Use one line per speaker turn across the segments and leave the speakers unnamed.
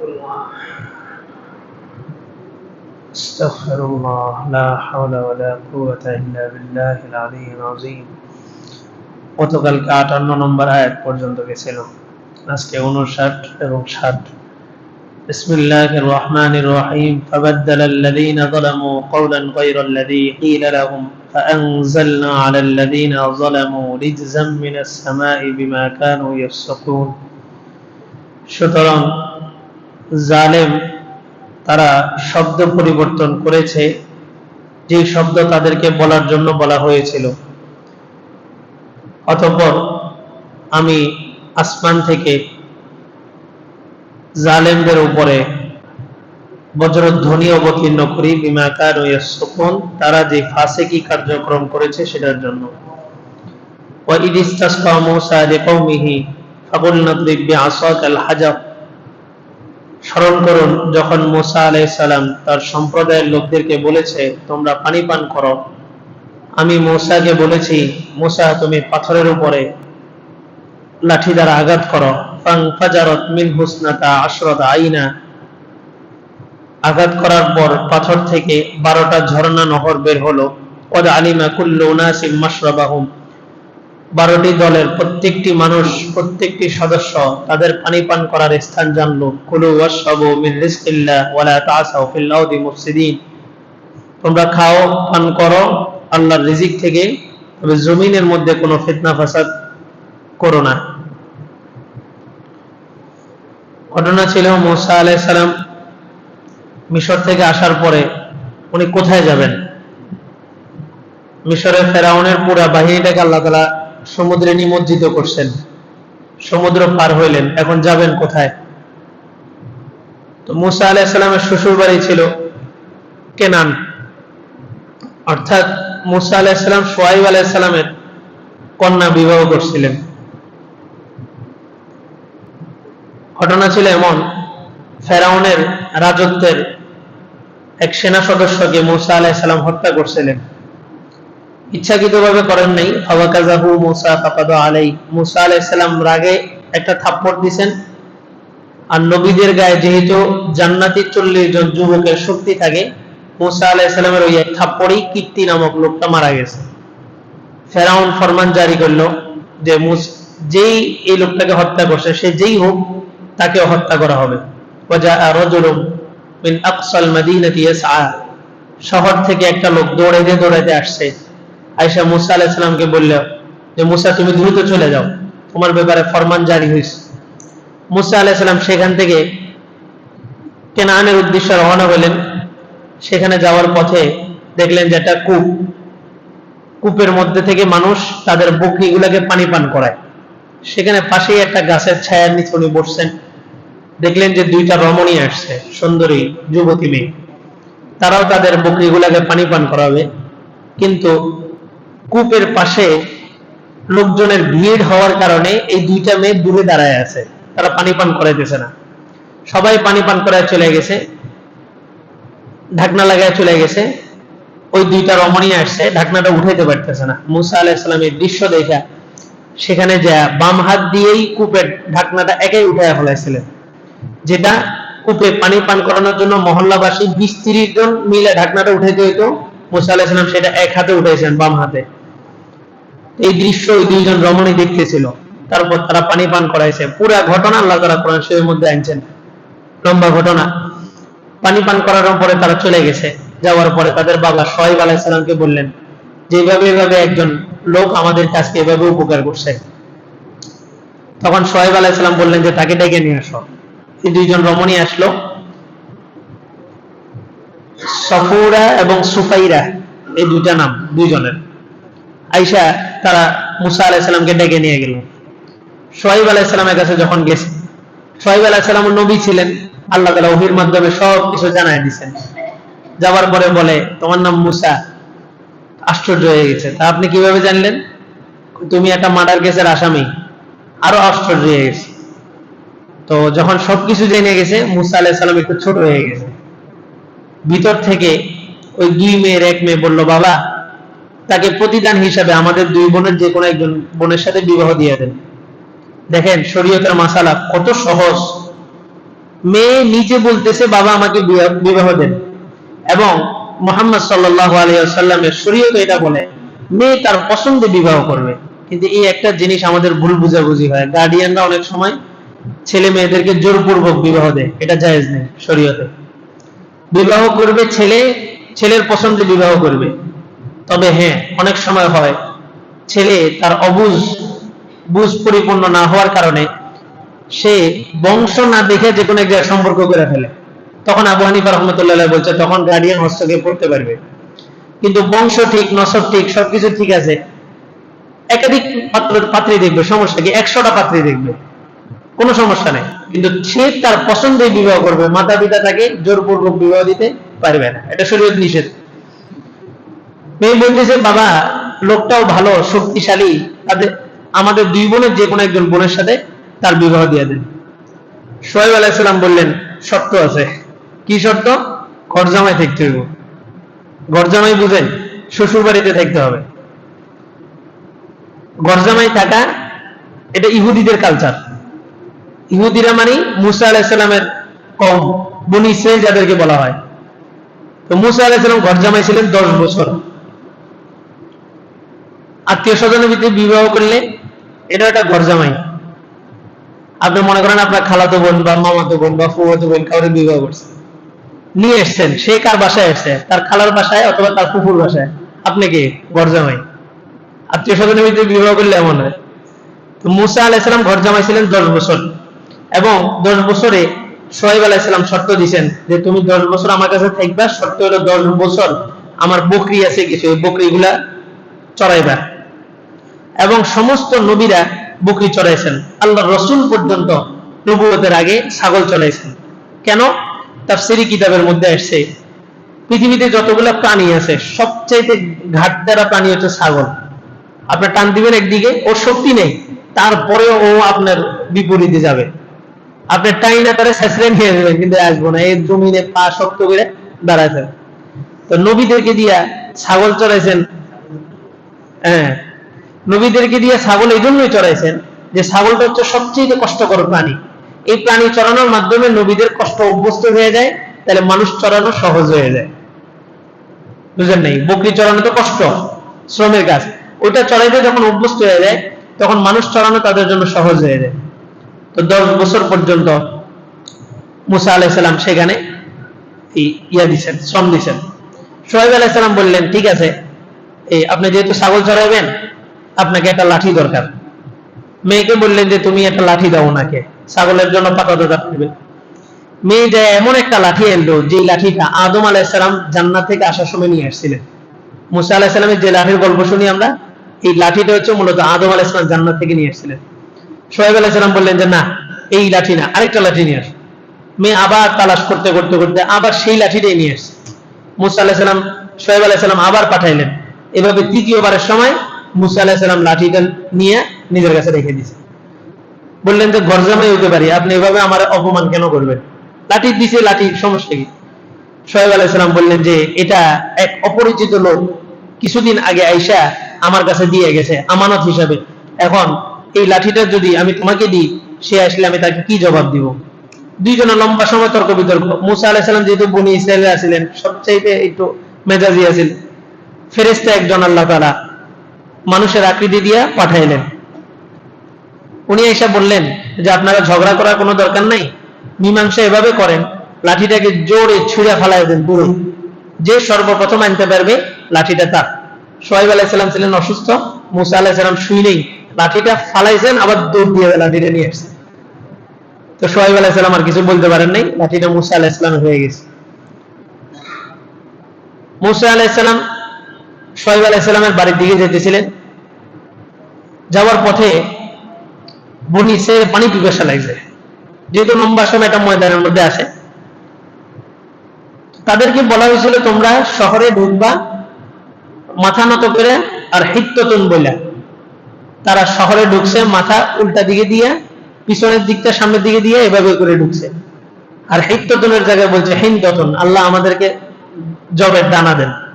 الله استغفر الله لا حول ولا قوة إلا بالله العلي العظيم গতকালকে আটান্ন নম্বর আয়াত পর্যন্ত গেছিল আজকে উনষাট এবং ষাট بسم الله الرحمن الرحيم فبدل الذين ظلموا قولا غير الذي قيل لهم فأنزلنا على الذين ظلموا رجزا من السماء بما كانوا يفسقون সুতরাং জালেম তারা শব্দ পরিবর্তন করেছে যে শব্দ তাদেরকে বলার জন্য বলা হয়েছিল অতঃপর আমি আসমান থেকে জালেমদের উপরে বজ্রধ্বনি অবতীর্ণ করি বিমাকার ও সুকুন তারা যে ফাসেকি কার্যক্রম করেছে সেটার জন্য وإذ استسقى موسى لقومه فقلنا اضرب بعصاك الحجر স্মরণ করুন, যখন মুসা আলাইসালাম তার সম্প্রদায়ের লোকদেরকে বলেছে, তোমরা পানি পান করো। আমি মোসাকে বলেছি, মোসা, তুমি পাথরের উপরে লাঠি দ্বারা আঘাত করো। ফাজারত মিন হুসনাতা আশরত আইনা। আঘাত করার পর পাথর থেকে বারোটা ঝর্ণা নহর বের হলো। আলিমা কুল্লু মাশরাবাহুম। বারোটি দলের প্রত্যেকটি মানুষ, প্রত্যেকটি সদস্য তাদের পানি পান করার স্থান জানলো। কুলু মুফসিদিন। তোমরা খাও, পান করো, আল্লাহর রিজিক থেকে, তবে জমিনের মধ্যে কোনো ফিতনা ফাসাদ করো না। ঘটনা ছিল মোসা আলাইসালাম মিশর থেকে আসার পরে উনি কোথায় যাবেন? মিশরের ফেরাউনের পুরা বাহিনীটাকে আল্লাহ তালা সমুদ্রে নিমজ্জিত করছেন। সমুদ্র পার হইলেন, এখন যাবেন কোথায়? তো মুসা আলাইসালামের শ্বশুর বাড়ি ছিল কেনান। অর্থাৎ মুসা আলাইসালাম সোয়াইব আলাইসালামের কন্যা বিবাহ করছিলেন। ঘটনা ছিল এমন, ফেরাউনের রাজত্বের এক সেনা সদস্যকে মুসা আলাইসালাম হত্যা করছিলেন। ইচ্ছাকৃতভাবে করেন নাই। ফাওয়াকাজাহু মুসা ফাকাদা আলাই। মুসা আলাইহিস সালাম রাগে একটা থাপ্পড় দিবেন আর নবীদের গায়ে যেহেতু জান্নাতি চল্লিশ জন যুবকের শক্তি থাকে, মুসা আলাইহিসসালামের ওই থাপ্পড়েই কীর্তি নামক লোকটা মারা গেছে। ফেরাউন ফরমান জারি করল যে যেই এই লোকটাকে হত্যা করছে, সে যেই হোক, তাকে হত্যা করা হবে। শহর থেকে একটা লোক দৌড়াইতে দৌড়াইতে আসছে। আয়সা মুসা আলাইসালামকে বলল যে মুসা, তুমি দ্রুত চলে যাও। তোমার ব্যাপারে ফরমান জারি হয়েছে মুসা আলাইসালাম সেখান থেকে কেনানের উদ্দেশ্যে রওনা হলেন। সেখানে যাওয়ার পথে দেখলেন যে একটা কূপ। কূপের মধ্যে থেকে মানুষ তাদের বকরিগুলোকে পানি পান করায়। সেখানে পাশেই একটা গাছের ছায়ার নিচে উনি বসছেন। দেখলেন যে দুইটা রমণী আসছে, সুন্দরী যুবতী মেয়ে। তারাও তাদের বকরিগুলাকে পানি পান করাবে। কিন্তু কূপের পাশে লোকজনের ভিড় হওয়ার কারণে এই দুইটা মেয়ে দূরে দাঁড়ায় আছে। তারা পানি পান করাইতেছে না। সবাই পানি পান করায় চলে গেছে। ঢাকনা লাগায় চলে গেছে। ওই দুইটা রমণী আসছে, ঢাকনাটা উঠাইতে পারতেছে না। মুসা আলাহিসামের দৃশ্য দেখা, সেখানে যা বাম হাত দিয়েই কূপের ঢাকনাটা একাই উঠাইয়া ফেলাইছিলেন। যেটা কূপে পানি পান করানোর জন্য মহল্লাবাসী বিশ তিরিশ জন মিলে ঢাকনাটা উঠাইতে হইতো। মুসা আলাহিসাম সেটা এক হাতে উঠাইছেন বাম হাতে। এই দৃশ্য ওই দুইজন রমণী দেখতেছিল। তারপর তারা পানি পান করাইছে। পুরা ঘটনা আল্লাহ তারা কোরআন শরীফের মধ্যে আনছেন। লম্বা ঘটনা। পানি পান করার পরে তারা চলে গেছে। যাওয়ার পরে তাদের বাবা সোহাইব আলাইসালামকে বললেন, যেভাবে এভাবে একজন লোক আমাদের কাছকে এভাবে উপকার করছে। তখন সোহাইব আলাইসালাম বললেন যে, তাকে ডেকে নিয়ে আসো। এই দুইজন রমণী আসলো। সফুরা এবং সুফাইরা, এই দুইটা নাম, দুইজনের। আইসা তারা মুসা আলাইসালামকে ডেকে নিয়ে গেল। সোহাইব আলাইসালামের কাছে যখন গেছে সোহাইব আলাইসালাম নবী ছিলেন। আল্লাহ তালা ওহির মাধ্যমে সব কিছু জানাই দিচ্ছেন যাবার পরে বলে, তোমার নাম মুসা। আশ্চর্য হয়ে গেছে। তা আপনি কীভাবে জানলেন? তুমি একটা মার্ডার কেসের আসামি। আরও আশ্চর্য হয়ে গেছে। তো যখন সবকিছু জেনে গেছে, মুসা আলাইসালাম একটু ছোট হয়ে গেছে। ভিতর থেকে ওই দুই মেয়ের এক মেয়ে বলল, বাবা তাকে প্রতিদান হিসাবে আমাদের দুই বোনের যে কোনো একজন বোনের সাথে বিবাহ দিয়ে দেন। দেখেন, শরীয়তের মাসালা কত সহজ। মেয়ে নিজে বলতেছে, বাবা, আমাকে বিবাহ- দেন। এবং মোহাম্মদ সাল্লাহ আলিয়াল্লামের শরীয়ত এটা বলে, মেয়ে তার পছন্দে বিবাহ করবে। কিন্তু এই একটা জিনিস আমাদের ভুল বুঝাবুঝি হয়। গার্ডিয়ানরা অনেক সময় ছেলে মেয়েদেরকে জোরপূর্বক বিবাহ দেয়, এটা জায়েজ নেই শরীয়তে। বিবাহ করবে ছেলে, ছেলের পছন্দে বিবাহ করবে। তবে হ্যাঁ অনেক সময় হয় ছেলে তার অবুজ, বুঝ পরিপূর্ণ না হওয়ার কারণে সে বংশ না দেখে যে কোনো এক সম্পর্ক করে ফেলে। তখন আবু হানিফা রহমতুল্লাহ বলছে, তখন গার্ডিয়ান হস্তক্ষেপ করতে পারবে। কিন্তু বংশ ঠিক, নসব ঠিক, সবকিছু ঠিক আছে। একাধিক পাত্র, পাত্রী দেখবে, সমস্যা কি? একশোটা পাত্রী দেখবে। কোনো সমস্যা নেই। কিন্তু সে তার পছন্দে বিবাহ করবে মাতা পিতা তাকে জোরপূর্বক বিবাহ দিতে পারবে না। এটা শরীয়ত নিষেধ। মেয়ে বলতেছে বাবা, লোকটাও ভালো, শক্তিশালী। তাদের, আমাদের দুই বোনের যে কোনো একজন বোনের সাথে তার বিবাহ দিয়ে দেন। সোহেব আলাইসালাম বললেন, শর্ত আছে। কি শর্ত? ঘর জামাই থাকতে হইব। ঘর জামাই বুঝেন শ্বশুর বাড়িতে থাকতে হবে। ঘর জামাই থাকা, এটা ইহুদিদের কালচার ইহুদিরা মানে মুসা আলাইসালামের কম বনি ইসরায়েল যাদেরকে বলা হয়। তো মুসা আলাইসালাম ঘর জামাই ছিলেন দশ বছর। আত্মীয় স্বজনের ভিতরে বিবাহ করলে এটা একটা ঘর জামাই আপনি মনে করেন আপনার খালাতো বোন বা মামাতো বোন বা ফুফাতো বোন কাউরে বিবাহ করছে। নিয়ে এসছেন, সে কার বাসায় এসছে? তার খালার বাসায় অথবা তার ফুফুর বাসায়? আপনি কি? ঘর জামাই আত্মীয় স্বজনের ভিতরে বিবাহ করলে এমন হয়। তো মুসা আলাইসালাম ঘর জামাই ছিলেন দশ বছর। এবং দশ বছরে সোহেব আলাইসালাম শর্ত দিয়েছেন যে তুমি দশ বছর আমার কাছে থাকবা, শর্ত হলো দশ বছর আমার বকরি আছে কিছু বকরিগুলা চড়াইবা। এবং সমস্ত নবীরা বকরি চড়াইছেন। আল্লাহ রসুল পর্যন্ত নবুয়তের আগে ছাগল চড়াইছেন। কেন? তার সেরি কিতাবের মধ্যে আসছে, পৃথিবীতে যতগুলো প্রাণী আছে, সবচাইতে ঘাট দ্বারা প্রাণী হচ্ছে ছাগল। আপনি টান দিবেন একদিকে, ওর শক্তি নেই, তারপরেও ও আপনার বিপরীতে যাবে। আপনি টাইনা করে শেষরে নিয়ে নেবেন কিন্তু আসব না, এই জমিনে পা শক্ত করে দাঁড়াইছেন। তো নবীদেরকে দিয়া ছাগল চড়াইছেন হ্যাঁ নবীদেরকে দিয়ে ছাগল এই জন্যই চড়াইছেন যে ছাগলটা হচ্ছে সবচেয়ে কষ্টকর প্রাণী। এই প্রাণী চড়ানোর মাধ্যমে নবীদের কষ্ট অভ্যস্ত হয়ে যায়, তাহলে মানুষ চড়ানো সহজ হয়ে যায়। বুঝলেন নাই? বকরি চড়ানো তো কষ্ট, শ্রমের কাজ। ওইটা চড়াইতে যখন অভ্যস্ত হয়ে যায়, তখন মানুষ চড়ানো তাদের জন্য সহজ হয়ে যায়। তো দশ বছর পর্যন্ত মুসা আলাইসাল্লাম সেখানে ইয়া দিচ্ছেন শ্রম দিচ্ছেন সোহেব আলাইসাল্লাম বললেন, ঠিক আছে, এই আপনি যেহেতু ছাগল চড়াইবেন আপনাকে একটা লাঠি দরকার। মেয়েকে বললেন যে, তুমি একটা লাঠি দাও ওনাকে। ছাগলের জন্য পাতা দাদা করবে মেয়ে যে এমন একটা লাঠি এলো যে লাঠিটা আদম আলাইসালাম জান্নাত থেকে আসার সময় নিয়ে আসছিলেন। মুসা আলাহিসাল্লামের যে লাঠির গল্প শুনি আমরা, এই লাঠিটা হচ্ছে মূলত আদম আলাইসালাম জান্নাত থেকে নিয়ে আসছিলেন। সোহেব আলাইসালাম বললেন যে, না, এই লাঠি না, আরেকটা লাঠি নিয়ে আস। মেয়ে আবার তালাশ করতে করতে করতে আবার সেই লাঠিটাই নিয়ে আসছে। মুসা আলাহিসাল্লাম সোহেব আলাইসালাম আবার পাঠাইলেন। এভাবে তৃতীয়বারের সময় মুসা লাঠিটা নিয়ে নিজের কাছে রেখে দিয়েছে বললেন যে গরজামাই হতে পারি। আপনি এভাবে আমার অপমান কেন করবেন? লাঠি দিছে, লাঠি, সমস্যা কি? সোহেব আলাইসালাম বললেন যে, এটা এক অপরিচিত লোক কিছুদিন আগে আইসা আমার কাছে দিয়ে গেছে, আমানত হিসাবে। এখন এই লাঠিটা যদি আমি তোমাকে দিই, সে আসলে আমি তাকে কি জবাব দিব? দুইজনের লম্বা সময় তর্ক বিতর্ক। মুসা আলাহিসাল্লাম যেহেতু বনি ইসরায়েলে আছিলেন, সবচাইতে একটু মেজাজি আছেন ফেরেস্তা একজন আল্লাহ তারা মানুষের আকৃতি দিয়া পাঠাইলেন। উনি এসে বললেন যে, আপনারা ঝগড়া করার কোনো দরকার নাই। মীমাংসা এভাবে করেন, লাঠিটাকে জোরে ছুঁড়ে ফালাই দেন পুরো। যে সর্বপ্রথম আনতে পারবে, লাঠিটা তার। সোহাইব আলাইসাল্লাম ছিলেন অসুস্থ। মুসা আলাইসাল্লাম শুই নেই। লাঠিটা ফালাইছেন, আবার দৌড় দিয়ে লাঠিটা নিয়ে আসছেন। তো সোহাইব আলাইসাল্লাম আর কিছু বলতে পারেন নাই। লাঠিটা মুসা আলাইসাল্লাম হয়ে গেছে। মুসা আলাইসাল্লাম সোহাইব আলাইসাল্লামের বাড়ির দিকে যেতেছিলেন। যাওয়ার পথে বনি সে পানি পিপাসা লাগছে। যেহেতু লম্বা সময় একটা ময়দানের মধ্যে আছে। তাদেরকে বলা হয়েছিল, তোমরা শহরে ঢুকবা, মাথা নত করে আর হিত্ততুন বলে তারা শহরে ঢুকছে, মাথা উল্টা দিকে দিয়ে, পিছনের দিকটা সামনের দিকে দিয়ে এভাবে করে ঢুকছে। আর হিত্ততুনের জায়গায় বলছে হিন্দতন আল্লাহ আমাদেরকে জবের দানা দেন।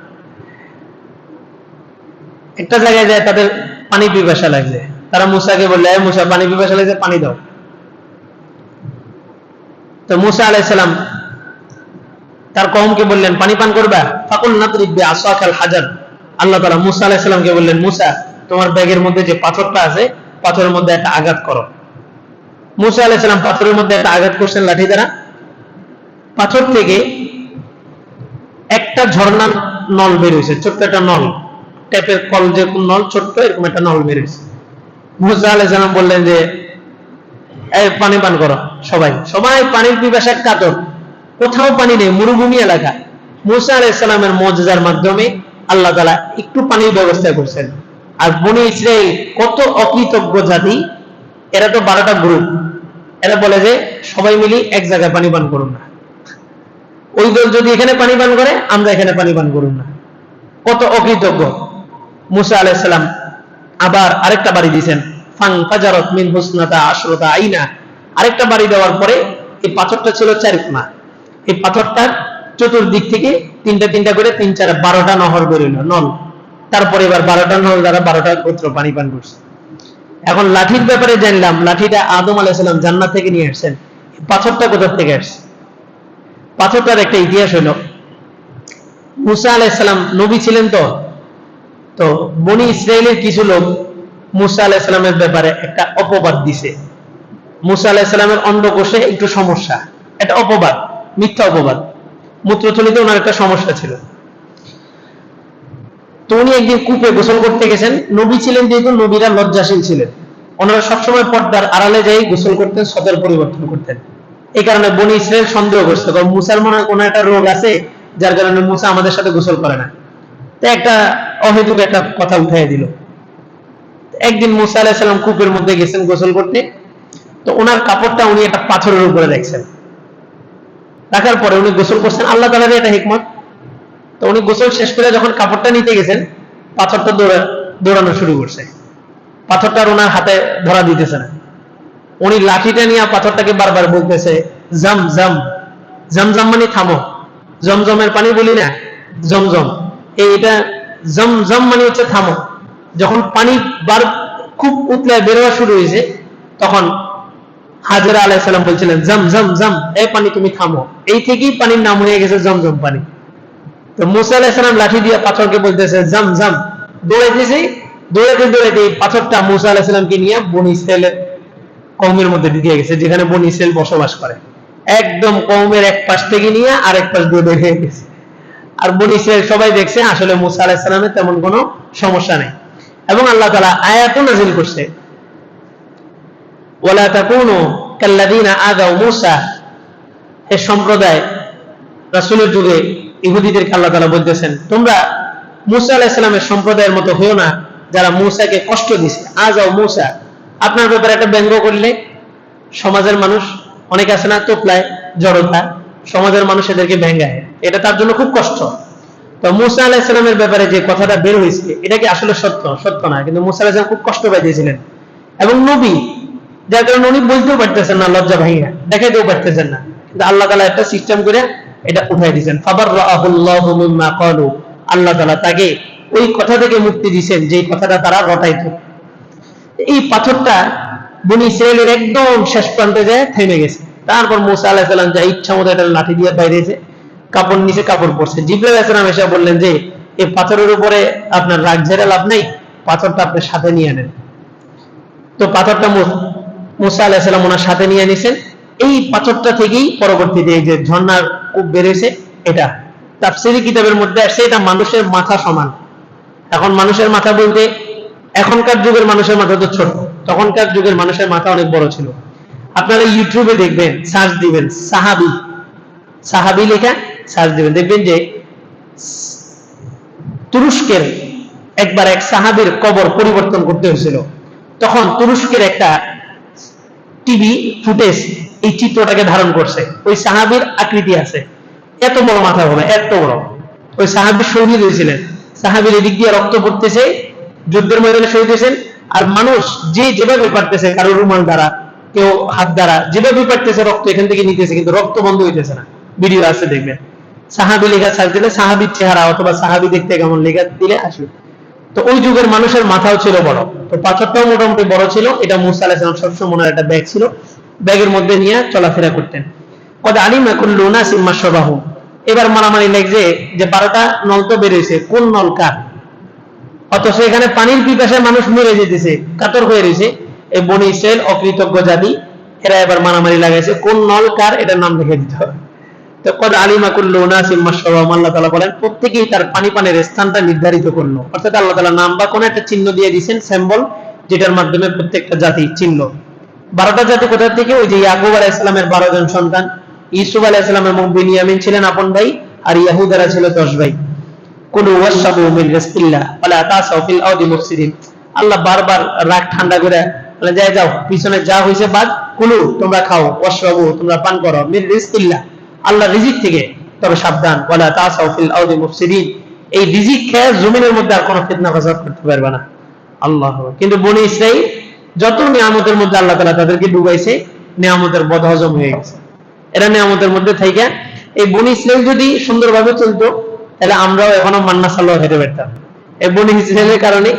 একটা জায়গায় যায়, তাদের পানি পিপাসা লাগছে। তারা মুসাকে বললে মুসা পানি পিপাসা লাগছে, পানি দাও। তো মুসা আলাইসালাম তার কমকে বললেন, পানি পান করবা? ফাকুল নাতরিব্বে আসাকাল হাজার। আল্লাহ তালা মুসা আলাইসালামকে বললেন, মুসা, তোমার ব্যাগের মধ্যে যে পাথরটা আছে, পাথরের মধ্যে একটা আঘাত করো। মুসা আলাইসালাম পাথরের মধ্যে একটা আঘাত করছেন লাঠি দ্বারা। পাথর থেকে একটা ঝর্ণার নল বের হয়েছে, ছোট্ট একটা নল। ট্যাপের কল যে নল ছোট্ট, এরকম একটা নল হয়েছে মুসা আলাইসালাম বললেন যে, এই পানি পান করো সবাই। সবাই পানির পিপাসা কাতর। কোথাও পানি নেই, মরুভূমি এলাকা। মুসা আলাইসালামের মজার মাধ্যমে আল্লাহ তালা একটু পানির ব্যবস্থা করছেন। আর বনি ইসরায়েল কত অকৃতজ্ঞ জাতি, এরা তো বারোটা গ্রুপ এরা বলে যে, সবাই মিলি এক জায়গায় পানি পান করুন না। ওই দল যদি এখানে পানি পান করে, আমরা এখানে পানি পান করুন না। কত অকৃতজ্ঞ। মুসা আলাইসালাম আবার আরেকটা বাড়ি দিয়েছেন। ফাং ফাজারত মিন হুসনাতা আশরতা আইনা। আরেকটা বাড়ি দেওয়ার পরে এই পাথরটা ছিল চারিকোনা এই পাথরটার চতুর্দিক থেকে তিনটা তিনটা করে তিন চার বারোটা নহর বেরোলো, নল। তারপরে এবার বারোটা নল দ্বারা বারোটা গোত্র পানি পান করছে। এখন লাঠির ব্যাপারে জানলাম, লাঠিটা আদম আলাইসালাম জান্নাত থেকে নিয়ে আসছেন। পাথরটা কোথার থেকে আসছে? পাথরটার একটা ইতিহাস হলো, মুসা আলাইসালাম নবী ছিলেন তো? তো বনি ইসরায়েলের কিছু লোক মুসা আলাহিসাল্লামের ব্যাপারে একটা অপবাদ দিছে। মুসা আলাহিসাল্লামের অন্ডকোষে একটু সমস্যা। একটা অপবাদ, মিথ্যা অপবাদ। মূত্রথলিতে ওনার একটা সমস্যা ছিল। তো উনি একদিন কূপে গোসল করতে গেছেন। নবী ছিলেন যেহেতু, নবীরা লজ্জাশীল ছিলেন। ওনারা সবসময় পর্দার আড়ালে যাই গোসল করতেন সদর পরিবর্তন করতেন। এই কারণে বনি ইসরায়েল সন্দেহ করছে কারণ মুসার মনে কোনো একটা রোগ আছে, যার কারণে মুসা আমাদের সাথে গোসল করে না। তো একটা অহেতুক একটা কথা উঠাই দিল। একদিন মুসা আলাহিসাল্লাম কূপের মধ্যে গেছেন গোসল করতে। তো ওনার কাপড়টা উনি একটা পাথরের উপরে রাখছেন। রাখার পরে উনি গোসল করছেন। আল্লাহ তালার এটা হিকমত। তো উনি গোসল শেষ করে যখন কাপড়টা নিতে গেছেন, পাথরটা দৌড়া, দৌড়ানো শুরু করছে। পাথরটা ওনার হাতে ধরা দিতেছে না। উনি লাঠিটা নিয়ে পাথরটাকে বারবার বলতেছে জম জম, জাম মানে থামো। জমজমের পানি বলি না, জমজম। এইটা জম জম মানে হচ্ছে থামো। যখন পানি বার খুব উতলায় বেরোয়া শুরু হয়েছে, তখন হাজরা আলাইসাল্লাম বলছিলেন, জম জম জম এই পানি তুমি থামো। এই থেকেই পানির নাম হয়ে গেছে জমজম পানি। তো মুসা আলাইসাল্লাম লাঠি দিয়ে পাথরকে বলতেছে, জম জম। দৌড়াইতেছে দৌড়াইতে দৌড়াইতে এই পাথরটা মুসা আলাইসাল্লামকে নিয়ে বনি ইসরায়েলের কৌমের মধ্যে দিয়ে গেছে, যেখানে বনি ইসরায়েল বসবাস করে। একদম কৌমের এক পাশ থেকে নিয়ে আরেক পাশ দিয়ে বের হয়ে গেছে। আর বনি ইসরায়েল সবাই দেখছে, আসলে মুসা আলাইসাল্লামের তেমন কোনো সমস্যা নেই। এবং আল্লাহ তালা আয়াতও নাজিল করছে। ওয়ালা তাকুনু কাল্লাযীনা আগাও মূসা। এ সম্প্রদায়, রাসূলের যুগে ইহুদিদেরকে আল্লাহ তাআলা বলতেছেন, তোমরা মুসা সালামের সম্প্রদায়ের মতো হইও না, যারা মূসাকে কষ্ট দিছে। আগাও মূসা, আপনার ব্যাপারে একটা ব্যঙ্গ করলে সমাজের মানুষ, অনেক আছে না, তোপলায়, জড়তা সমাজের মানুষ এদেরকে ব্যঙ্গায় এটা তার জন্য খুব কষ্ট। তো মুসা আলাহিসামের ব্যাপারে যে কথাটা বের হয়েছে, এটা কি আসলে সত্য? সত্য না, কিন্তু মুসা আলাহিসাম খুব কষ্ট পাইতেছিলেন। এবং নবী, যার কারণে উনি বলতেও পারতেছেন না, লজ্জা ভাইয়া দেখাইতেও পারতেছেন না। কিন্তু আল্লাহ তালা একটা সিস্টেম করে এটা উঠাই দিয়েছেন। ফাবার কালু আল্লাহ তালা তাকে ওই কথা থেকে মুক্তি দিয়েছেন যে কথাটা তারা রটাইত। এই পাথরটা বনি ইসরায়েলের একদম শেষ প্রান্তে যায় থেমে গেছে। তারপর মুসা আলাহ সাল্লাম যা ইচ্ছা মতো একটা লাঠি দিয়ে বাইরেছে, কাপড় নিচে কাপড় পরছে। জিব্রাইল আসলাম এসে বললেন যে এই পাথরের উপরে আপনার রাগ ঝেড়ে লাভ নেই, পাথরটা আপনি সাথে নিয়ে নেন। তো পাথরটা মুসা আলাহিসাল্লাম ওনার সাথে নিয়ে নিছেন। এই পাথরটা থেকেই পরবর্তীতে এই যে ঝর্ণার কূপ বেড়েছে এটা তাফসিরি কিতাবের মধ্যে আসছে, এটা মানুষের মাথা সমান। এখন মানুষের মাথা বলতে এখনকার যুগের মানুষের মাথা তো ছোট, তখনকার যুগের মানুষের মাথা অনেক বড় ছিল। আপনারা ইউটিউবে দেখবেন সার্চ দিবেন, সাহাবি। সাহাবি লেখা সার্চ দিবেন। দেখবেন যে, তুরস্কের একবার এক সাহাবির কবর পরিবর্তন করতে হয়েছিল। তখন তুরস্কের একটা টিভি ফুটেজ এই চিত্রটাকে ধারণ করছে। ওই সাহাবির আকৃতি আছে। এত বড় মাথা হবে, এত বড়। ওই সাহাবির শহীদ হয়েছিলেন। সাহাবির এদিক দিয়ে রক্ত পড়তেছে, যুদ্ধের ময়দানে শহীদ হয়েছেন। আর মানুষ যে যেভাবে পারতেছে, কারও রুমাল দ্বারা কেউ হাত দ্বারা যেভাবে পারতেছে রক্ত এখান থেকে নিতেছে, কিন্তু রক্ত বন্ধ হইতেছে না। ভিডিও আছে, দেখবেন। সাহাবি লেখা ছাড় দিলে সাহাবির চেহারা অথবা সাহাবি দেখতে কেমন লেখা দিলে আসবে। তো ওই যুগের মানুষের মাথাও ছিল বড়। তো পাথরটাও মোটামুটি বড় ছিল। এটা মুসা আলাহিসাম সবসময় মনে একটা ব্যাগ ছিল। ব্যাগের মধ্যে নিয়ে চলাফেরা করতেন। কদ আলিমা কুল্লু উনাসিম মাশরাবাহুম এবার মারামারি লাগছে যে বারোটা নল তো বেরিয়েছে। কোন নল কার? অথচ এখানে পানির পিপাসায় মানুষ মরে যেতেছে, কাতর হয়ে রয়েছে। এই বনি ইসরায়েল অকৃতজ্ঞ জাতি, এরা এবার মারামারি লাগাইছে। কোন নল কার এটার নাম লিখে দিতে হবে। তো কদ আলিমা কুল্লু উনাসিম মাশরাবাহুম আল্লাহ তাআলা বলেন, প্রত্যেকেই তার পানি পানের স্থানটা নির্ধারিত করল। অর্থাৎ আল্লাহ তাআলা নাম বা কোন একটা চিহ্ন দিয়ে দিয়েছেন সিম্বল যেটার মাধ্যমে প্রত্যেকটা জাতি চিহ্ন। বারোটা জাতি কোথা থেকে? ওই যে ইয়াকুব আলাহ ইসলামের বারো জন সন্তান ইসুফ আলাহ ইসলাম এবং বিনিয়ামিন ছিলেন আপন ভাই, আর ইয়াহুদারা ছিল দশ ভাই। কুলু ওয়াশরাবু মিন রিজকিল্লাহ, ওয়ালা তাসাউ ফিল আরদি মুফসিদিন। আল্লাহ বারবার রাগ ঠান্ডা করে বলে যাই যাও, পিছনে যা হইছে বাদ, কুলু, তোমরা খাও, ওয়াশরাবু, তোমরা পান করো মিন রিজকিল্লাহ। আল্লাহ রিজিক থেকে তবে সাবধান, ওয়ালা তাসাউ ফিল আরদি মুফসিদিন। এই রিজিক খেয়ে জমিনের মধ্যে আর কোনো ফিতনা ফাসাদ করতে পারবে না। আল্লাহ কিন্তু বনি ইসরাইল যত নিয়ামতের মধ্যে আল্লাহ তালা তাদেরকে ডুবাইছে, নিয়ামতের বদহজম হয়ে গেছে। এরা নিয়ামতের মধ্যে থেকে এই বনি ইসরাইল যদি সুন্দরভাবে চলতো, তাহলে আমরাও এখনও মান্না সাল্লাহ খেতে পারতাম। এই বনি ইসরায়েলের কারণে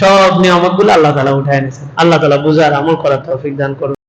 সব নিয়ামতগুলো আল্লাহ তালা উঠায় এনেছেন। আল্লাহ তালা বুঝার আমল করার তৌফিক দান করুন।